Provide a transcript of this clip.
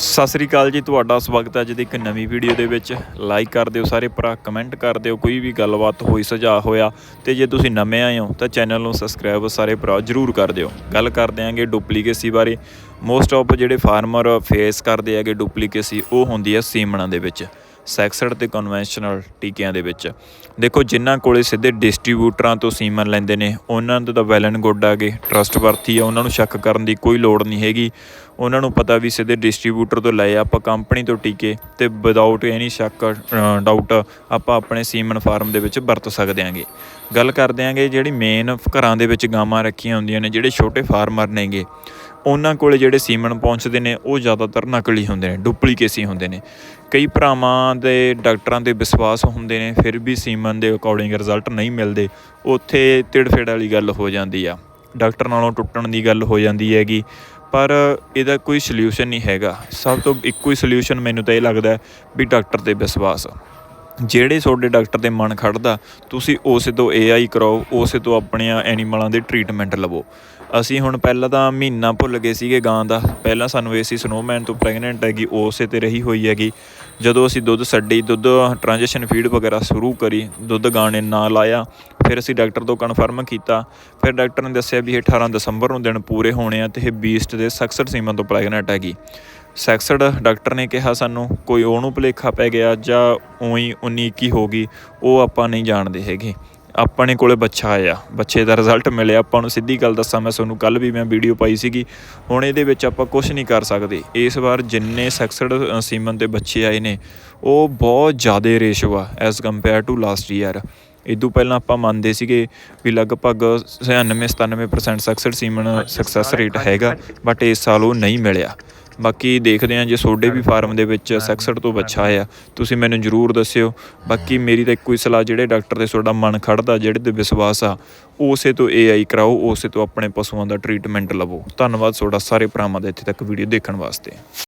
ਸਤਿ ਸ੍ਰੀ ਅਕਾਲ ਜੀ, ਤੁਹਾਡਾ ਸਵਾਗਤ ਹੈ ਅੱਜ ਦੀ ਇੱਕ ਨਵੀਂ ਵੀਡੀਓ ਦੇ ਵਿੱਚ। ਲਾਈਕ ਕਰ ਦਿਓ ਸਾਰੇ ਭਰਾ ਕਮੈਂਟ ਕਰ ਦਿਓ, ਕੋਈ ਵੀ ਗੱਲਬਾਤ ਹੋਈ, ਸੁਝਾਅ ਹੋਇਆ ਤੇ ਜੇ ਤੁਸੀਂ ਨਵੇਂ ਆਏ ਹੋ ਤਾਂ ਚੈਨਲ ਨੂੰ ਸਬਸਕ੍ਰਾਈਬ ਸਾਰੇ ਭਰਾ ਜਰੂਰ ਕਰ ਦਿਓ। ਗੱਲ ਕਰਦੇ ਆਂਗੇ ਡੁਪਲੀਕੇਸੀ ਬਾਰੇ। ਮੋਸਟ ਆਫ ਜਿਹੜੇ ਫਾਰਮਰ ਫੇਸ ਕਰਦੇ ਹੈਗੇ ਡੁਪਲੀਕੇਸੀ ਉਹ ਹੁੰਦੀ ਹੈ ਸੀਮਨਾਂ ਦੇ ਵਿੱਚ। ਸੈਕਸਡ ਤੇ ਕਨਵੈਨਸ਼ਨਲ ਟੀਕਿਆਂ ਦੇ ਵਿੱਚ। ਦੇਖੋ, ਜਿਨ੍ਹਾਂ ਕੋਲੇ ਸਿੱਧੇ ਡਿਸਟ੍ਰੀਬਿਊਟਰਾਂ ਤੋਂ ਸੀਮਨ ਲੈਂਦੇ ਨੇ, ਉਹਨਾਂ ਦੇ ਤਾਂ ਵੈਲ ਐਂਡ ਗੁੱਡ ਆਗੇ ਟਰਸਟ ਵਰਥੀ ਆ, ਉਹਨਾਂ ਨੂੰ ਸ਼ੱਕ ਕਰਨ ਦੀ ਕੋਈ ਲੋੜ ਨਹੀਂ ਹੈਗੀ। ਉਹਨਾਂ ਨੂੰ ਪਤਾ ਵੀ ਸਿੱਧੇ ਡਿਸਟ੍ਰੀਬਿਊਟਰ ਤੋਂ ਲਏ ਆਪਾਂ ਕੰਪਨੀ ਤੋਂ ਟੀਕੇ ਤੇ ਵਿਦਆਊਟ ਐਨੀ ਸ਼ੱਕ ਡਾਊਟ ਆਪਾਂ ਆਪਣੇ ਸੀਮਨ ਫਾਰਮ ਦੇ ਵਿੱਚ ਵਰਤ ਸਕਦੇ ਆਂਗੇ। ਗੱਲ ਕਰਦੇ ਆਂਗੇ ਜਿਹੜੀ ਮੇਨ ਘਰਾਂ ਦੇ ਵਿੱਚ ਗਾਵਾਂ ਰੱਖੀਆਂ ਹੁੰਦੀਆਂ ਨੇ, ਜਿਹੜੇ ਛੋਟੇ ਫਾਰਮਰ ਨੇਗੇ। ਉਹਨਾਂ ਕੋਲੇ ਜਿਹੜੇ ਸੀਮਨ ਪਹੁੰਚਦੇ ਨੇ, ਉਹ ਜ਼ਿਆਦਾਤਰ ਨਕਲੀ ਹੁੰਦੇ ਨੇ ਡੁਪਲੀਕੇਸੀ ਹੁੰਦੇ ਨੇ। ਕਈ ਭਰਾਵਾਂ ਦੇ, ਡਾਕਟਰਾਂ ਦੇ ਵਿਸ਼ਵਾਸ ਹੁੰਦੇ ਨੇ, ਫਿਰ ਵੀ ਸੀਮਨ ਦੇ ਅਕੋਰਡਿੰਗ ਰਿਜ਼ਲਟ ਨਹੀਂ ਮਿਲਦੇ। ਉੱਥੇ ਤਿੜਫੇੜ ਵਾਲੀ ਗੱਲ ਹੋ ਜਾਂਦੀ ਆ। ਡਾਕਟਰ ਨਾਲੋਂ ਟੁੱਟਣ ਦੀ ਗੱਲ ਹੋ ਜਾਂਦੀ ਹੈਗੀ। ਪਰ ਇਹਦਾ ਕੋਈ ਸੋਲੂਸ਼ਨ ਨਹੀਂ ਹੈਗਾ। ਸਭ ਤੋਂ ਇੱਕੋ ਹੀ ਸੋਲੂਸ਼ਨ ਮੈਨੂੰ ਤਾਂ ਇਹ ਲੱਗਦਾ ਵੀ ਡਾਕਟਰ ਤੇ ਵਿਸ਼ਵਾਸ। ਜਿਹੜੇ ਤੁਹਾਡੇ ਡਾਕਟਰ ਦੇ ਮਨ ਖੜਦਾ, ਤੁਸੀਂ ਉਸੇ ਤੋਂ ਏਆਈ ਕਰਾਓ, ਉਸੇ ਤੋਂ ਆਪਣੀਆਂ ਐਨੀਮਲਾਂ ਦੇ ਟ੍ਰੀਟਮੈਂਟ ਲਵੋ। ਅਸੀਂ ਹੁਣ ਪਹਿਲਾਂ ਤਾਂ ਮਹੀਨਾ ਭੁੱਲ ਗਏ ਸੀਗੇ ਗਾਂ ਦਾ। ਪਹਿਲਾਂ ਸਾਨੂੰ ਏਸੀ ਸਨੋਮੈਨ ਤੋਂ ਪ੍ਰੈਗਨੈਂਟ ਹੈਗੀ, ਉਸੇ ਤੇ ਰਹੀ ਹੋਈ ਹੈਗੀ। ਜਦੋਂ ਅਸੀਂ ਦੁੱਧ ਛੱਡੀ, ਦੁੱਧ ਟ੍ਰਾਂਜੈਕਸ਼ਨ ਫੀਡ ਵਗੈਰਾ ਸ਼ੁਰੂ ਕਰੀ, ਦੁੱਧ ਗਾਂ ਨੇ ਨਾ ਲਾਇਆ, ਫਿਰ ਅਸੀਂ ਡਾਕਟਰ ਤੋਂ ਕਨਫਰਮ ਕੀਤਾ। ਫਿਰ ਡਾਕਟਰ ਨੇ ਦੱਸਿਆ ਵੀ ਇਹ 18 ਦਸੰਬਰ ਨੂੰ ਦਿਨ ਪੂਰੇ ਹੋਣੇ ਆ ਤੇ ਇਹ ਬੀਸਟ ਦੇ ਸਕਸਰ ਸੀਮਾ ਤੋਂ ਪ੍ਰੈਗਨੈਂਟ ਹੈਗੀ। ਸੈਕਸਡ ਡਾਕਟਰ ਨੇ ਕਿਹਾ ਸਾਨੂੰ, ਕੋਈ ਉਹਨੂੰ ਭੁਲੇਖਾ ਪੈ ਗਿਆ ਜਾਂ ਉਹੀ 19 21 ਹੋ ਗਈ, ਉਹ ਆਪਾਂ ਨਹੀਂ ਜਾਣਦੇ ਹੈਗੇ। ਆਪਣੇ ਕੋਲੇ ਬੱਚਾ ਆਇਆ। ਬੱਚੇ ਦਾ ਰਿਜ਼ਲਟ ਮਿਲਿਆ। ਆਪਾਂ ਨੂੰ ਸਿੱਧੀ ਗੱਲ ਦੱਸਾਂ ਮੈਂ ਤੁਹਾਨੂੰ ਕੱਲ ਵੀ ਮੈਂ ਵੀਡੀਓ ਪਾਈ ਸੀਗੀ। ਹੁਣ ਇਹਦੇ ਵਿੱਚ ਆਪਾਂ ਕੁਝ ਨਹੀਂ ਕਰ ਸਕਦੇ। ਇਸ ਵਾਰ ਜਿੰਨੇ ਸੈਕਸਡ ਸੀਮਨ ਦੇ ਬੱਚੇ ਆਏ ਨੇ ਉਹ ਬਹੁਤ ਜ਼ਿਆਦਾ ਰੇਸ਼ੋ ਆ as compare to last year ਇਦੋਂ ਪਹਿਲਾਂ ਆਪਾਂ ਮੰਨਦੇ ਸੀਗੇ ਵੀ ਲਗਭਗ 96-97% ਸੈਕਸਡ ਸੀਮਨ ਸਕਸੈਸ ਰੇਟ ਹੈਗਾ ਬਟ ਇਸ ਸਾਲ ਉਹ ਨਹੀਂ ਮਿਲਿਆ। ਬਾਕੀ ਦੇਖਦੇ ਹਾਂ ਜੇ ਤੁਹਾਡੇ ਵੀ ਫਾਰਮ ਦੇ ਵਿੱਚ ਸੈਕਸਡ ਤੋਂ ਬੱਚਾ ਆਇਆ ਤੁਸੀਂ ਮੈਨੂੰ ਜਰੂਰ ਦੱਸਿਓ। ਬਾਕੀ ਮੇਰੀ ਤਾਂ ਇੱਕੋ ਹੀ ਸਲਾਹ ਜਿਹੜੇ ਡਾਕਟਰ ਤੇ ਤੁਹਾਡਾ ਮਨ ਖੜਦਾ ਜਿਹੜੇ ਤੇ ਵਿਸ਼ਵਾਸ ਆ ਉਸੇ ਤੋਂ ਏਆਈ ਕਰਾਓ ਉਸੇ ਤੋਂ ਆਪਣੇ ਪਸ਼ੂਆਂ ਦਾ ਟ੍ਰੀਟਮੈਂਟ ਲਵੋ। ਧੰਨਵਾਦ ਤੁਹਾਡਾ ਸਾਰੇ ਭਰਾਵਾਂ ਦਾ ਇੱਥੇ ਤੱਕ ਵੀਡੀਓ ਦੇਖਣ ਵਾਸਤੇ।